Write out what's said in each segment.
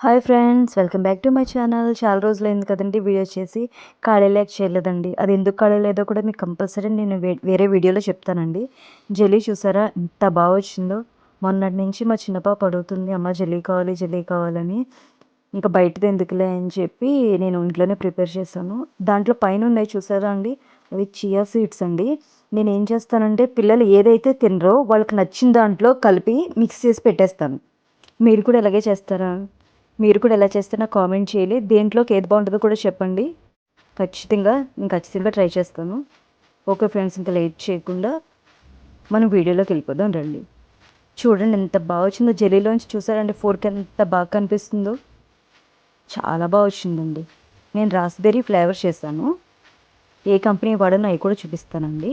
Hi friends welcome back to my channel. చాలా రోజులైంది కదండి వీడియో చేసి. ఖాళీ లేక చేయలేదండి. అది ఎందుకు ఖాళీ లేదో కూడా మీకు కంపల్సరీ నేను వేరే వీడియోలో చెప్తానండి. జల్లీ చూసారా? ఎంత బాగా వచ్చిందో. మొన్నటి నుంచి మా చిన్న పాప అడుగుతుంది అమ్మ జల్లీ కావాలి జల్లీ కావాలని. ఇంకా బయటది ఎందుకులే? అని చెప్పి నేను ఇంట్లోనే ప్రిపేర్ చేశాను. దాంట్లో పైన ఉన్నాయి చూసారా అండి? అవి చియా సీడ్స్ అండి. నేను ఏం చేస్తానంటే పిల్లలు ఏదైతే తినరో వాళ్ళకి నచ్చిన దాంట్లో కలిపి మిక్స్ చేసి పెట్టేస్తాను. మీరు కూడా ఇలాగే చేస్తారా? మీరు కూడా ఎలా చేస్తే నాకు కామెంట్ చేయాలి. దేంట్లోకి ఏది బాగుంటుందో కూడా చెప్పండి. ఖచ్చితంగా నేను ఖచ్చితంగా ట్రై చేస్తాను. ఓకే ఫ్రెండ్స్ ఇంకా లేట్ చేయకుండా మనం వీడియోలోకి వెళ్ళిపోదాం రండి. చూడండి ఎంత బాగా వచ్చిందో. జెలీలోంచి చూసారండి ఫోర్క్ ఎంత బాగా కనిపిస్తుందో. చాలా బాగా వచ్చిందండి. నేను రాస్బెర్రీ ఫ్లేవర్ చేశాను. ఏ కంపెనీ వాడనో అవి కూడా చూపిస్తానండి.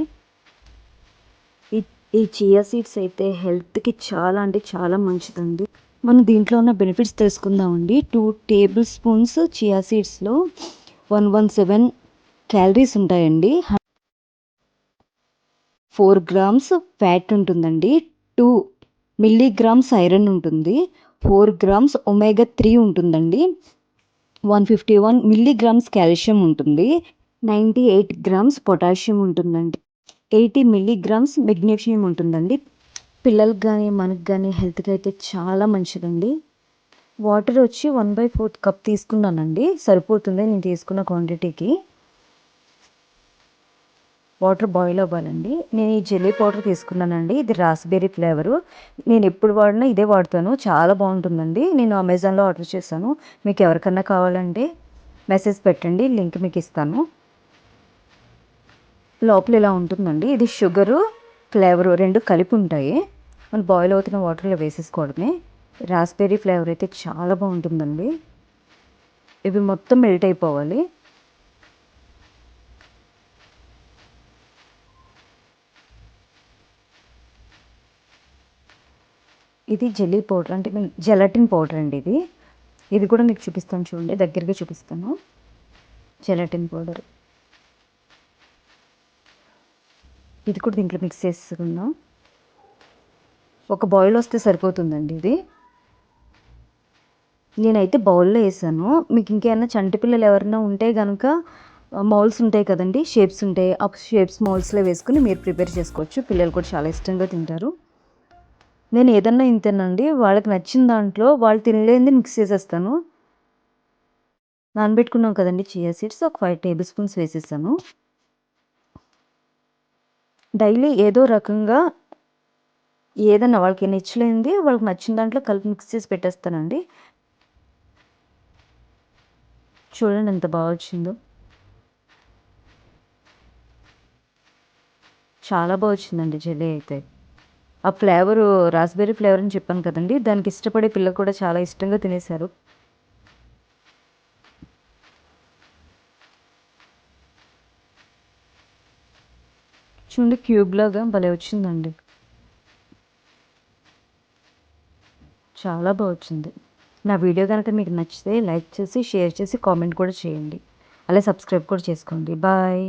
ఈ ఈ చియా సీడ్స్ అయితే హెల్త్కి చాలా అంటే చాలా మంచిదండి. మనం దీంట్లో ఉన్న బెనిఫిట్స్ తెలుసుకుందామండి. టూ టేబుల్ స్పూన్స్ చియా సీడ్స్లో వన్ వన్ సెవెన్ క్యాలరీస్ ఉంటాయండి. ఫోర్ గ్రామ్స్ ఫ్యాట్ ఉంటుందండి. టూ మిల్లీగ్రామ్స్ ఐరన్ ఉంటుంది. ఫోర్ గ్రామ్స్ ఒమేగా త్రీ ఉంటుందండి. One fifty one milligrams calcium ఉంటుంది. నైంటీ ఎయిట్ గ్రామ్స్ పొటాషియం ఉంటుందండి. ఎయిటీ మిల్లీగ్రామ్స్ మెగ్నీషియం ఉంటుందండి. పిల్లలకు కానీ మనకు కానీ హెల్త్కి అయితే చాలా మంచిదండి. వాటర్ వచ్చి వన్ బై ఫోర్త్ కప్ తీసుకున్నానండి. సరిపోతుంది నేను తీసుకున్న క్వాంటిటీకి. వాటర్ బాయిల్ అవ్వాలండి. నేను ఈ జెల్లీ పౌడర్ తీసుకున్నానండి. ఇది రాస్బెర్రీ ఫ్లేవరు. నేను ఎప్పుడు వాడినా ఇదే వాడతాను. చాలా బాగుంటుందండి. నేను అమెజాన్లో ఆర్డర్ చేశాను. మీకు ఎవరికన్నా కావాలంటే మెసేజ్ పెట్టండి. లింక్ మీకు ఇస్తాను. లోపల ఇలా ఉంటుందండి. ఇది షుగరు ఫ్లేవరు రెండు కలిపి ఉంటాయి. మనం బాయిల్ అవుతున్న వాటర్లో వేసేసుకోవడమే. రాస్బెర్రీ ఫ్లేవర్ అయితే చాలా బాగుంటుందండి. ఇవి మొత్తం మెల్ట్ అయిపోవాలి. ఇది జెల్లీ పౌడర్ అంటే జెలటిన్ పౌడర్ అండి ఇది. ఇది కూడా మీకు చూపిస్తాను చూడండి దగ్గరగా చూపిస్తాను. జెలటిన్ పౌడర్ ఇది కూడా దీంట్లో మిక్స్ చేసుకుందాం. ఒక బాయిల్ వస్తే సరిపోతుందండి ఇది. నేనైతే బౌల్లో వేసాను. మీకు ఇంకేమైనా చంటిపిల్లలు ఎవరైనా ఉంటే కనుక మౌల్స్ ఉంటాయి కదండి షేప్స్ ఉంటాయి. ఆ షేప్స్ మౌల్స్లో వేసుకుని మీరు ప్రిపేర్ చేసుకోవచ్చు. పిల్లలు కూడా చాలా ఇష్టంగా తింటారు. నేను ఏదన్నా ఇంతేనండి. వాళ్ళకి నచ్చిన దాంట్లో వాళ్ళు తినలేనిది మిక్స్ చేసేస్తాను. నానబెట్టుకున్నాం కదండి చియా సీడ్స్ ఒక ఫైవ్ టేబుల్ స్పూన్స్ వేసేసాను. డైలీ ఏదో రకంగా ఏదన్నా వాళ్ళకి నచ్చలేనిది వాళ్ళకి నచ్చిన దాంట్లో కలిపి మిక్స్ చేసి పెట్టేస్తానండి. చూడండి ఎంత బాగా వచ్చిందో. చాలా బాగా వచ్చిందండి జెల్లీ అయితే. ఆ ఫ్లేవరు రాస్బెర్రీ ఫ్లేవర్ అని చెప్పాను కదండి దానికి ఇష్టపడే పిల్లలు కూడా చాలా ఇష్టంగా తినేశారు. చూడండి క్యూబ్ లాగా భలే వచ్చిందండి. చాలా బాగా వచ్చింది. నా వీడియో కనుక మీకు నచ్చితే లైక్ చేసి షేర్ చేసి కామెంట్ కూడా చేయండి. అలాగే సబ్స్క్రైబ్ కూడా చేసుకోండి. బాయ్.